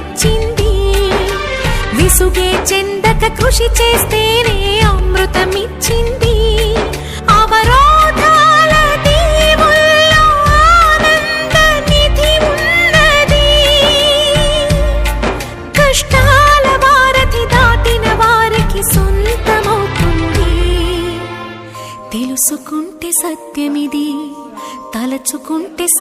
వచ్చింది. విసుగే చెందక కృషి చేస్తేనే అమృతమిచ్చింది. ఇచ్చింది కష్టాల తెలుసుకుంటే సత్యమిది తలచుకుంటే